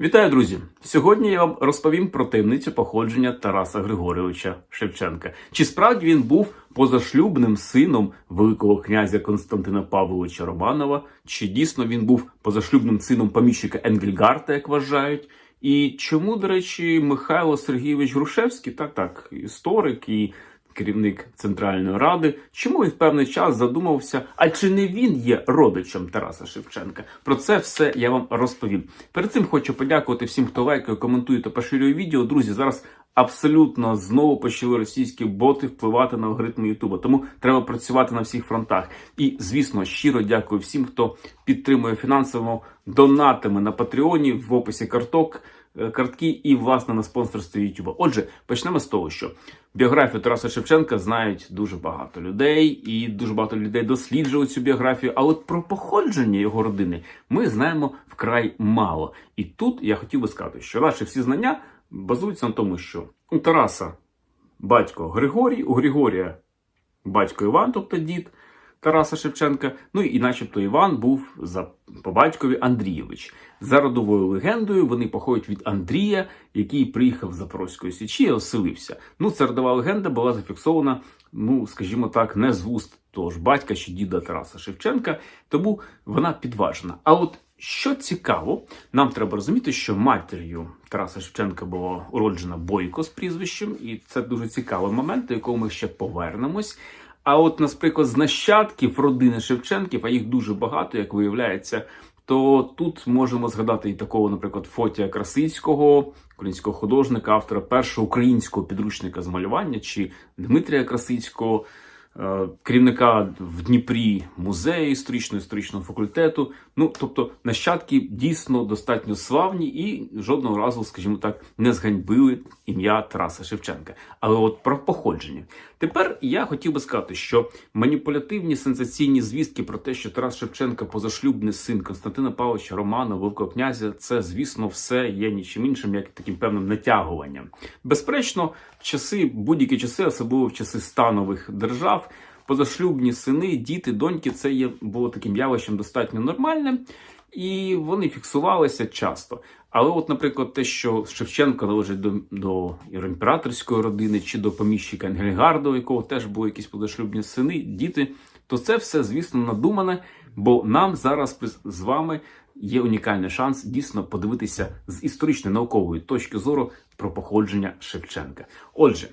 Вітаю, друзі! Сьогодні я вам розповім про таємницю походження Тараса Григорьовича Шевченка. Чи справді він був позашлюбним сином Великого князя Константина Павловича Романова, чи дійсно він був позашлюбним сином поміщика Енгельгарта, як вважають? І чому, до речі, Михайло Сергійович Грушевський, так так, історик і керівник Центральної ради, чому він в певний час задумався, а чи не він є родичем Тараса Шевченка? Про це все я вам розповім. Перед цим хочу подякувати всім, хто лайкає, коментує та поширює відео. Друзі, зараз абсолютно знову почали російські боти впливати на алгоритми Ютуба. Тому треба працювати на всіх фронтах. І звісно, щиро дякую всім, хто підтримує фінансово донатами на Патреоні в описі карток. Е, Картки і власне на спонсорстві Ютуба. Отже, почнемо з того, що біографію Тараса Шевченка знають дуже багато людей, і дуже багато людей досліджують цю біографію. А от про походження його родини ми знаємо вкрай мало. І тут я хотів би сказати, що наші всі знання базуються на тому, що у Тараса батько Григорій, у Григорія батько Іван, тобто дід Тараса Шевченка. Ну і начебто Іван був за по батькові Андрійович. За родовою легендою вони походять від Андрія, який приїхав з Запорозької січі і оселився. Ну, ця родова легенда була зафіксована, ну скажімо так, не з вуст того ж батька чи діда Тараса Шевченка, тому вона підважена. А от що цікаво, нам треба розуміти, що матір'ю Тараса Шевченка була уроджена Бойко з прізвищем, і це дуже цікавий момент, до якого ми ще повернемось. А от, наприклад, з нащадків родини Шевченків, а їх дуже багато, як виявляється, то тут можемо згадати і такого, наприклад, Фотія Красицького, українського художника, автора першого українського підручника з малювання, чи Дмитрія Красицького, керівника в Дніпрі музею історичного історичного факультету. Ну, тобто, нащадки дійсно достатньо славні і жодного разу, скажімо так, не зганьбили ім'я Тараса Шевченка. Але от про походження. Тепер я хотів би сказати, що маніпулятивні сенсаційні звістки про те, що Тарас Шевченка позашлюбний син Константина Павловича Романа, Великого князя, це, звісно, все є нічим іншим, як таким певним натягуванням. Безперечно, в часи, будь-які часи, особливо в часи станових держав, позашлюбні сини, діти, доньки, це є було таким явищем достатньо нормальним. І вони фіксувалися часто. Але, от, наприклад, те, що Шевченко належить до, до імператорської родини чи до поміщика Енгельгарда, у якого теж були якісь позашлюбні сини, діти, то це все, звісно, надумане, бо нам зараз з вами є унікальний шанс дійсно подивитися з історичної наукової точки зору про походження Шевченка. Отже.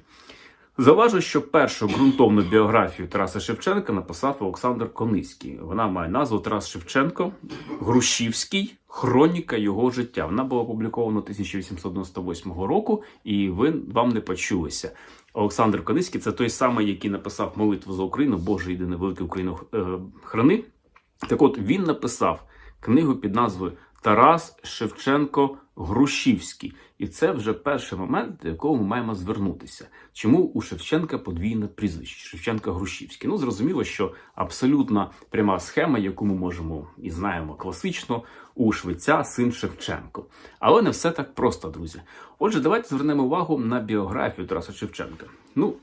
Заважу, що першу ґрунтовну біографію Тараса Шевченка написав Олександр Кониський. Вона має назву Тарас Шевченко, Грушівський, хроніка його життя. Вона була опублікована 1898 року, і ви вам не почулися. Олександр Кониський це той самий, який написав молитву за Україну, Боже єдине велике Україну е, храни. Так от він написав книгу під назвою Тарас Шевченко Грушівський. І це вже перший момент, до якого ми маємо звернутися. Чому у Шевченка подвійне прізвище Шевченка Грушівський? Ну, зрозуміло, що абсолютно пряма схема, яку ми можемо і знаємо класично, у Швеця син Шевченко. Але не все так просто, друзі. Отже, давайте звернемо увагу на біографію Тараса Шевченка. Ну,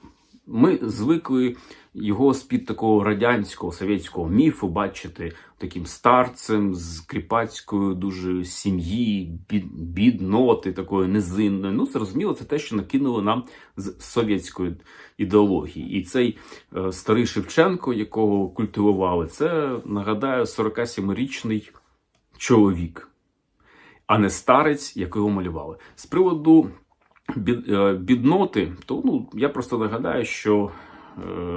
ми звикли його з-під такого радянського совєтського міфу бачити таким старцем з кріпацькою дуже сім'ї, бід, бідноти, такої низинної. Ну, зрозуміло, це те, що накинули нам з совєтської ідеології. І цей е, старий Шевченко, якого культивували, це нагадаю 47-річний чоловік, а не старець, якого малювали. З приводу е, бідноти, то ну я просто нагадаю, що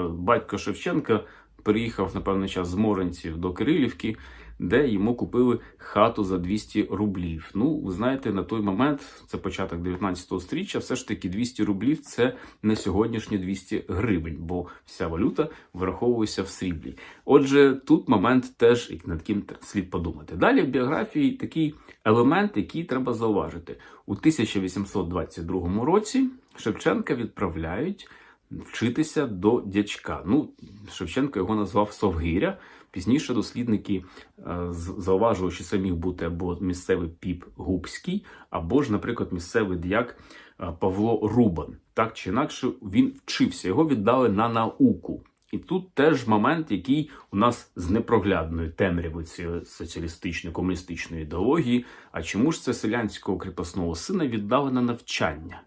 батько Шевченка приїхав на певний час з Моренців до Кирилівки, де йому купили хату за 200 рублів. Ну, ви знаєте, на той момент, це початок 19 сторіччя, все ж таки 200 рублів це не сьогоднішні 200 гривень, бо вся валюта вираховується в сріблі. Отже, тут момент теж над ким слід подумати. Далі в біографії такий елемент, який треба зауважити. У 1822 році Шевченка відправляють вчитися до дячка. Ну, Шевченко його назвав Совгиря. Пізніше дослідники е, з- зауважують, що це міг бути або місцевий піп Губський, або ж, наприклад, місцевий діяк е, Павло Рубан. Так чи інакше він вчився, його віддали на науку. І тут теж момент, який у нас з непроглядною темрявою цієї соціалістичної комуністичної ідеології. А чому ж це селянського кріпосного сина віддали на навчання?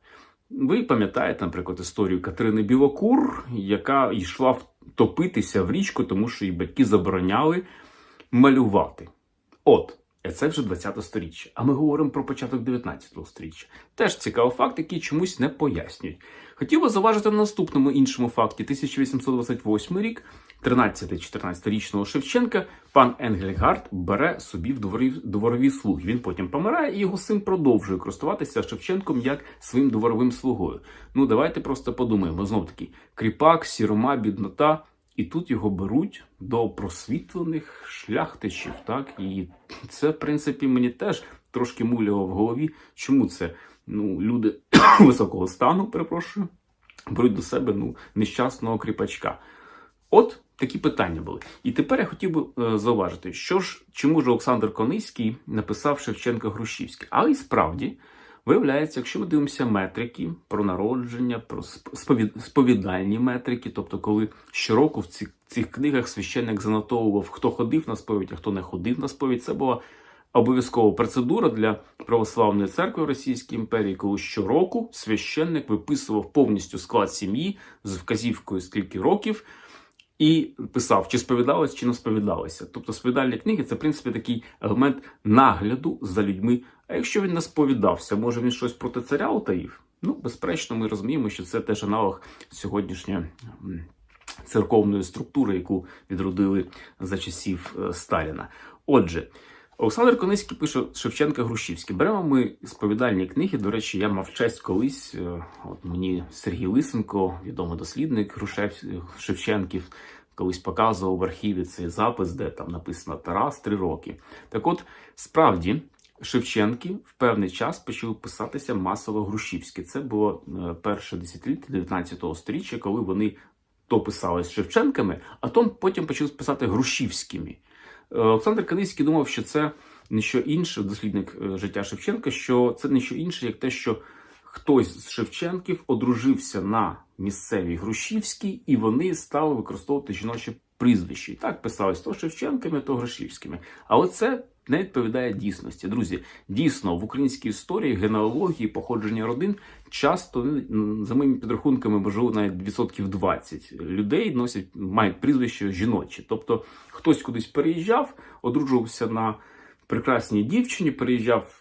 Ви пам'ятаєте, наприклад, історію Катерини Білокур, яка йшла втопитися в річку, тому що її батьки забороняли малювати. От, це вже 20 сторіччя. А ми говоримо про початок 19 сторіччя. Теж цікавий факт, який чомусь не пояснюють. Хотів би зауважити на наступному іншому факті: 1828 рік, 13-14-річного Шевченка, пан Енгельгард бере собі в дворові слуги. Він потім помирає, і його син продовжує користуватися Шевченком як своїм дворовим слугою. Ну давайте просто подумаємо. Знов таки, кріпак, сірома, біднота. І тут його беруть до просвітлених шляхтичів. Так і це, в принципі, мені теж трошки муляло в голові. Чому це ну, люди високого стану, перепрошую, беруть до себе ну, нещасного кріпачка? От такі питання були. І тепер я хотів би е, зауважити, що ж, чому ж Олександр Кониський написав Шевченка Грушівський. Але і справді. Виявляється, якщо ми дивимося метрики про народження, про сповід... сповідальні метрики, тобто, коли щороку в цих, цих книгах священник занотовував, хто ходив на сповідь, а хто не ходив на сповідь, це була обов'язкова процедура для православної церкви Російської імперії, коли щороку священник виписував повністю склад сім'ї з вказівкою скільки років. І писав, чи сповідалось, чи не сповідалося. Тобто сповідальні книги це в принципі такий елемент нагляду за людьми. А якщо він не сповідався, може він щось проти царя утаїв? Ну, безперечно, ми розуміємо, що це теж аналог сьогоднішньої церковної структури, яку відродили за часів е, Сталіна. Отже. Олександр Коницький пише Шевченка Грушівський. Беремо ми сповідальні книги. До речі, я мав честь колись. е, От мені Сергій Лисенко, відомий дослідник Шевченків, колись показував в архіві цей запис, де там написано Тарас три роки. Так от, справді, Шевченки в певний час почали писатися масово Грушівські. Це було е, перше десятиліття 19 століття, коли вони то писали з Шевченками, а то потім почали писати Грушівськими. Олександр Каницький думав, що це не що інше, дослідник е, життя Шевченка, що це не що інше, як те, що хтось з Шевченків одружився на місцевій Грушівській, і вони стали використовувати жіноче прізвище. І так писалось то Шевченками, то Грушівськими. Але це не відповідає дійсності. Друзі, дійсно в українській історії генеалогії, походження родин часто за моїми підрахунками, можливо, навіть відсотків 20 людей носять мають прізвище жіночі. Тобто хтось кудись переїжджав, одружувався на прекрасній дівчині, переїжджав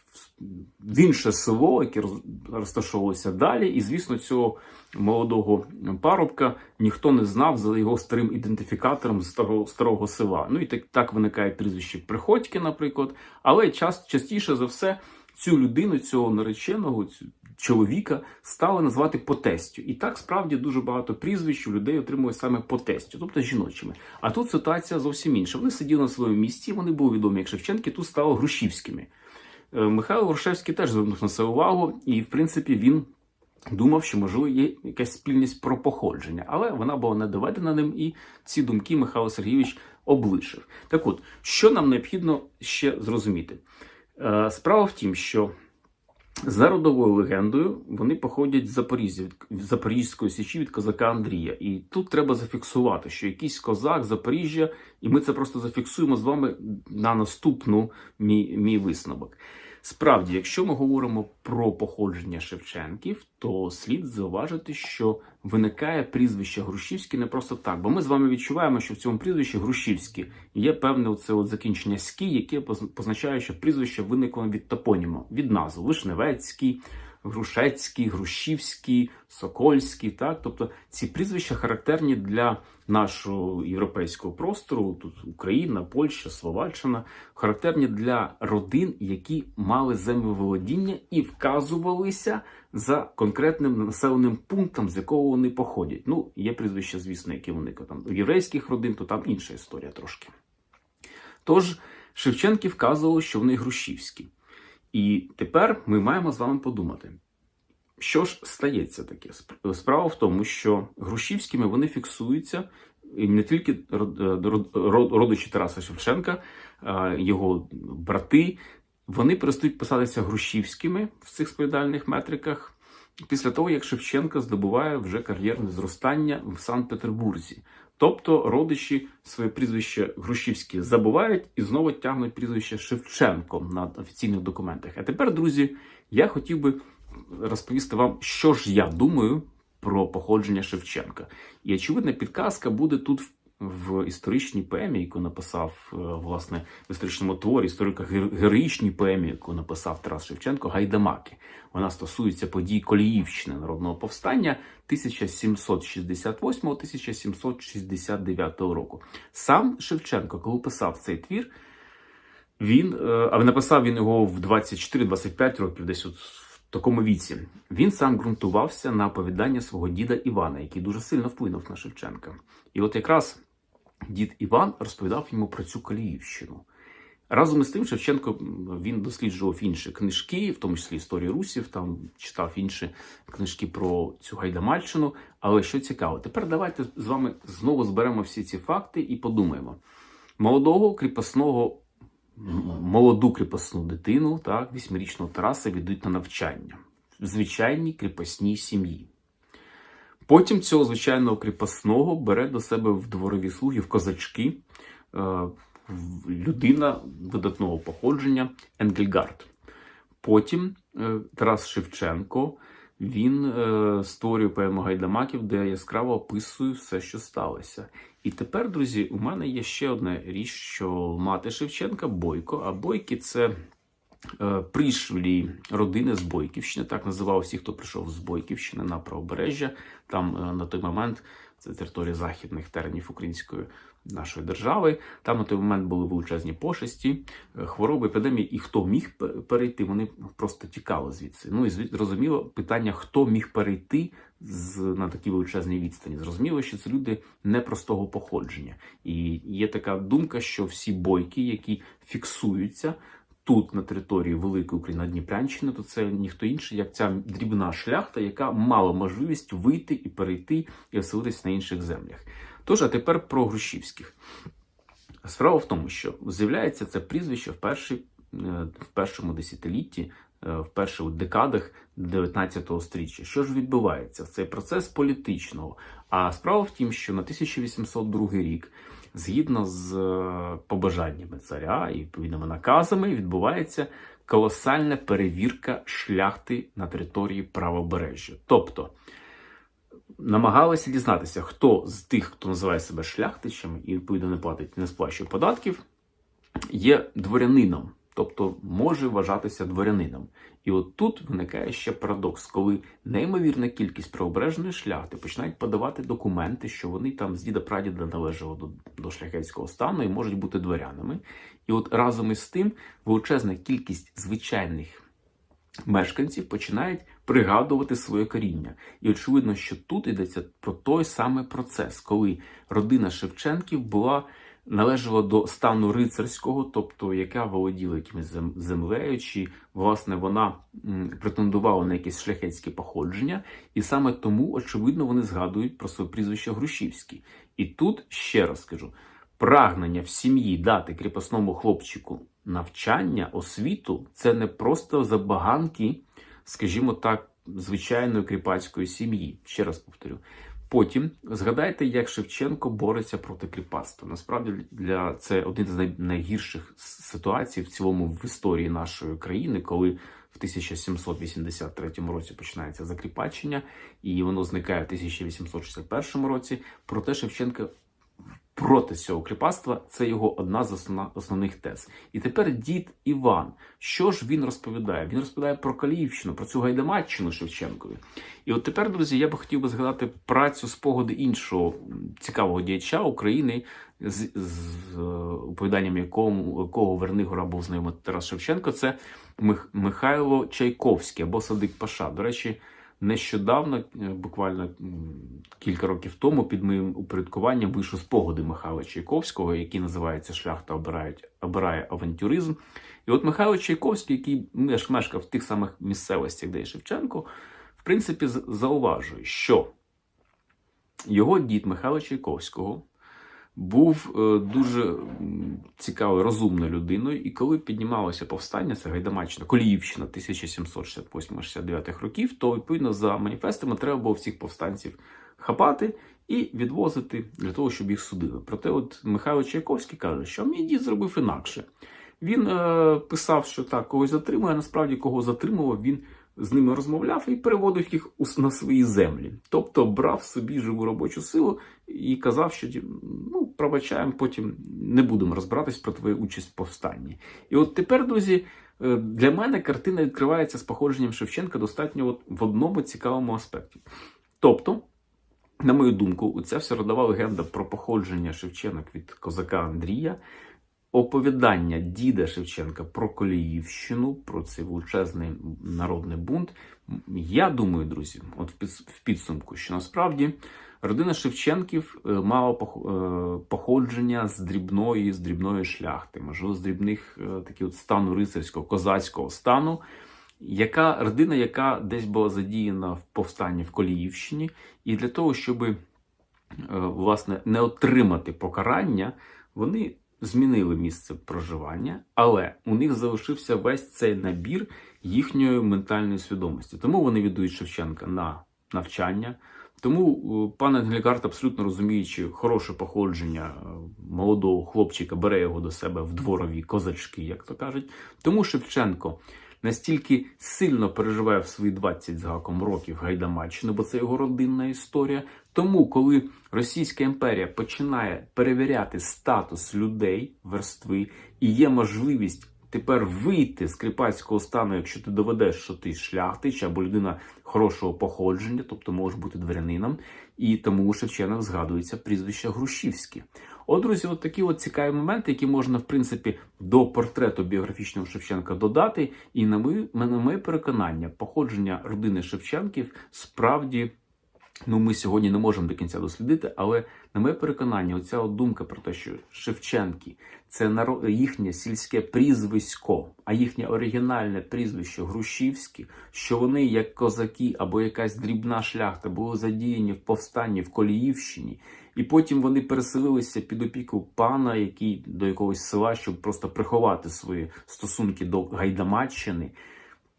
в інше село, яке розташовувалося далі, і звісно, цього молодого парубка ніхто не знав за його старим ідентифікатором з старого, старого села. Ну і так так виникає прізвище Приходьки, наприклад. Але час, частіше за все цю людину, цього нареченого, цю чоловіка стали назвати по тестю. І так справді дуже багато прізвищ у людей отримують саме по тестю, тобто жіночими. А тут ситуація зовсім інша. Вони сиділи на своєму місці, вони були відомі як Шевченки, тут стали Грушівськими. Е, Михайло Грушевський теж звернув на це увагу, і в принципі він думав, що можливо є якась спільність про походження, але вона була не доведена ним, і ці думки Михайло Сергійович облишив. Так от, що нам необхідно ще зрозуміти? Е, справа в тім, що за родовою легендою вони походять з Запоріжжя, від Запорізької січі від козака Андрія. І тут треба зафіксувати, що якийсь козак Запоріжжя, і ми це просто зафіксуємо з вами на наступну мій, мій висновок. Справді, якщо ми говоримо про походження Шевченків, то слід зауважити, що виникає прізвище Грушівський не просто так, бо ми з вами відчуваємо, що в цьому прізвищі Грушівський є певне оце от закінчення «ський», яке позначає, що прізвище виникло від топоніма, від назв Вишневецький. Грушецький, Грушівський, Сокольський, так, тобто ці прізвища характерні для нашого європейського простору, тут Україна, Польща, Словаччина, характерні для родин, які мали землеволодіння і вказувалися за конкретним населеним пунктом, з якого вони походять. Ну, є прізвища, звісно, які вони там у єврейських родин, то там інша історія трошки. Тож Шевченки вказували, що вони грушівські. І тепер ми маємо з вами подумати, що ж стається таке? Справа в тому, що Грушівськими вони фіксуються не тільки родичі Тараса Шевченка, його брати, вони перестають писатися Грушівськими в цих сповідальних метриках після того, як Шевченка здобуває вже кар'єрне зростання в Санкт-Петербурзі. Тобто родичі своє прізвище Грушівське забувають і знову тягнуть прізвище Шевченко на офіційних документах. А тепер, друзі, я хотів би розповісти вам, що ж я думаю про походження Шевченка. І очевидна підказка буде тут в- в історичній поемі, яку написав е, власне в історичному творі, історико-героїчній поемі, яку написав Тарас Шевченко Гайдамаки. Вона стосується подій Коліївщини народного повстання 1768-1769 року. Сам Шевченко, коли писав цей твір, він, е, а написав він його в 24-25 років, десь от в такому віці. Він сам ґрунтувався на оповідання свого діда Івана, який дуже сильно вплинув на Шевченка. І от якраз дід Іван розповідав йому про цю Каліївщину. Разом із тим, Шевченко він досліджував інші книжки, в тому числі історію русів, там читав інші книжки про цю гайдамальщину. Але що цікаво, тепер давайте з вами знову зберемо всі ці факти і подумаємо. Молодого кріпосного, молоду кріпосну дитину, так, вісьмирічного Тараса віддають на навчання в звичайній кріпосній сім'ї. Потім цього звичайного кріпосного бере до себе в дворові слуги, в козачки, е, людина видатного походження Енгельгард. Потім е, Тарас Шевченко він е, створює поему Гайдамаків, де я яскраво описує все, що сталося. І тепер, друзі, у мене є ще одна річ, що мати Шевченка Бойко, а Бойки це е, прийшлі родини з Бойківщини, так називав всіх, хто прийшов з Бойківщини на правобережжя. Там е, на той момент це територія західних теренів української нашої держави. Там на той момент були величезні пошесті, е, хвороби, епідемії, і хто міг перейти, вони просто тікали звідси. Ну і зрозуміло, питання, хто міг перейти з на такі величезні відстані. Зрозуміло, що це люди непростого походження. І є така думка, що всі бойки, які фіксуються. Тут на території Великої України Дніпрянщини, то це ніхто інший, як ця дрібна шляхта, яка мала можливість вийти і перейти і оселитись на інших землях. Тож, а тепер про Грушівських. Справа в тому, що з'являється це прізвище в, перші, е, в першому десятилітті, е, в перших декадах 19 стріччя. Що ж відбувається? Цей процес політичного. А справа в тім, що на 1802 рік, згідно з е, побажаннями царя і відповідними наказами, відбувається колосальна перевірка шляхти на території правобережжя. Тобто намагалися дізнатися, хто з тих, хто називає себе шляхтичами і відповідно не платить, не сплачує податків, є дворянином, тобто може вважатися дворянином. І от тут виникає ще парадокс, коли неймовірна кількість правобережної шляхти починають подавати документи, що вони там з діда прадіда належали до, до шляхетського стану і можуть бути дворянами. І от разом із тим величезна кількість звичайних мешканців починають пригадувати своє коріння. І очевидно, що тут йдеться про той самий процес, коли родина Шевченків була належала до стану рицарського, тобто яка володіла якимось зем- землею, чи власне вона претендувала на якесь шляхетське походження, і саме тому, очевидно, вони згадують про своє прізвище Грушівський. І тут ще раз скажу: прагнення в сім'ї дати кріпосному хлопчику навчання, освіту це не просто забаганки, скажімо так, звичайної кріпацької сім'ї. Ще раз повторю. Потім згадайте, як Шевченко бореться проти кріпацтва. Насправді для це один з найгірших ситуацій в цілому в історії нашої країни, коли в 1783 році починається закріпачення, і воно зникає в 1861 році. Проте Шевченко проти цього кріпацтва це його одна з основна, основних тез. І тепер дід Іван. Що ж він розповідає? Він розповідає про Каліївщину, про цю гайдамаччину Шевченкові. І от тепер, друзі, я би хотів би згадати працю спогади іншого цікавого діяча України, з, з е, оповіданням якого, якого Вернигора був знайомий Тарас Шевченко. Це Мих, Михайло Чайковський або Садик Паша. До речі, нещодавно, е, буквально кілька років тому, під моїм упорядкуванням вийшов спогади Михайла Чайковського, який називається Шляхта обирають, обирає авантюризм. І от Михайло Чайковський, який мешкав в тих самих місцевостях, де і Шевченко, в принципі, зауважує, що його дід Михайла Чайковського був е, дуже цікавою, розумною людиною. І коли піднімалося повстання, це Гайдамаччина, Коліївщина 1768-69 років, то відповідно за маніфестами треба було всіх повстанців хапати і відвозити для того, щоб їх судили. Проте, от Михайло Чайковський каже, що мій дід зробив інакше. Він е, писав, що так, когось затримує, а насправді кого затримував, він з ними розмовляв і переводив їх на свої землі. Тобто брав собі живу робочу силу і казав, що ну, пробачаємо, потім не будемо розбиратись про твою участь в повстанні. І от тепер, друзі, е, для мене картина відкривається з походженням Шевченка достатньо от в одному цікавому аспекті. Тобто, на мою думку, ця вся легенда про походження Шевченок від козака Андрія, оповідання діда Шевченка про Коліївщину, про цей величезний народний бунт. Я думаю, друзі, от в підсумку, що насправді родина Шевченків е, мала е, походження з дрібної, з дрібної шляхти, можливо, з дрібних е, такі от стану рицарського, козацького стану. Яка родина, яка десь була задіяна в повстанні в Коліївщині, і для того, щоб власне не отримати покарання, вони змінили місце проживання, але у них залишився весь цей набір їхньої ментальної свідомості. Тому вони віддають Шевченка на навчання. Тому е, пан Англікарт, абсолютно розуміючи хороше походження е, молодого хлопчика, бере його до себе в дворові козачки, як то кажуть. Тому Шевченко настільки сильно переживає в свої 20 з гаком років Гайдамаччину, бо це його родинна історія. Тому, коли Російська імперія починає перевіряти статус людей, верстви, і є можливість тепер вийти з кріпацького стану, якщо ти доведеш, що ти шляхтич або людина хорошого походження, тобто можеш бути дворянином, і тому у Шевченок згадується прізвище Грушівське. От, друзі, от такі от цікаві моменти, які можна, в принципі, до портрету біографічного Шевченка додати. І на моє, на моє переконання, походження родини Шевченків справді. Ну, ми сьогодні не можемо до кінця дослідити, але на моє переконання, оця от думка про те, що Шевченки це їхнє сільське прізвисько, а їхнє оригінальне прізвище Грушівське, що вони, як козаки або якась дрібна шляхта, були задіяні в повстанні в Коліївщині, і потім вони переселилися під опіку пана, який до якогось села, щоб просто приховати свої стосунки до Гайдамаччини.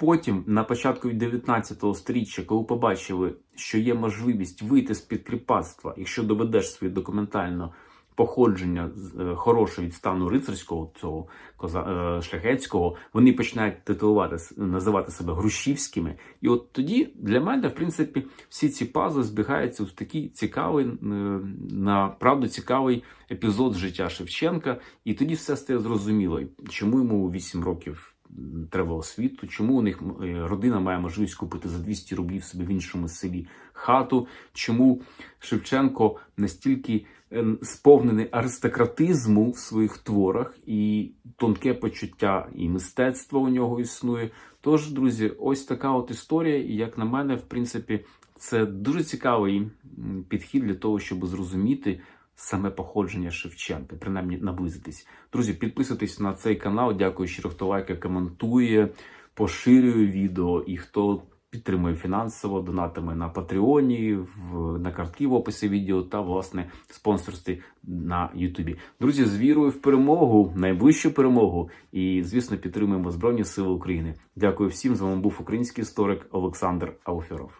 Потім, на початку 19 сторіччя, коли побачили, що є можливість вийти з під кріпацтва, якщо доведеш своє документально походження е, хороше від стану рицарського, цього е, шляхетського, вони починають титулувати, називати себе грушівськими. І от тоді для мене, в принципі, всі ці пазли збігаються в такий цікавий, е, направду цікавий епізод життя Шевченка. І тоді все стає зрозуміло, чому йому у 8 років треба освіту, чому у них е, родина має можливість купити за 200 рублів собі в іншому селі хату, чому Шевченко настільки е, сповнений аристократизму в своїх творах, і тонке почуття і мистецтва у нього існує. Тож, друзі, ось така от історія, і як на мене, в принципі, це дуже цікавий підхід для того, щоб зрозуміти саме походження Шевченка, принаймні наблизитись. Друзі, підписуйтесь на цей канал. Дякую щиро, хто лайкає, коментує, поширює відео і хто підтримує фінансово, донатами на Патреоні, в, на картки в описі відео та власне спонсорстві на Ютубі. Друзі, з вірою в перемогу, найближчу перемогу, і звісно, підтримуємо Збройні Сили України. Дякую всім. З вами був український історик Олександр Ауферов.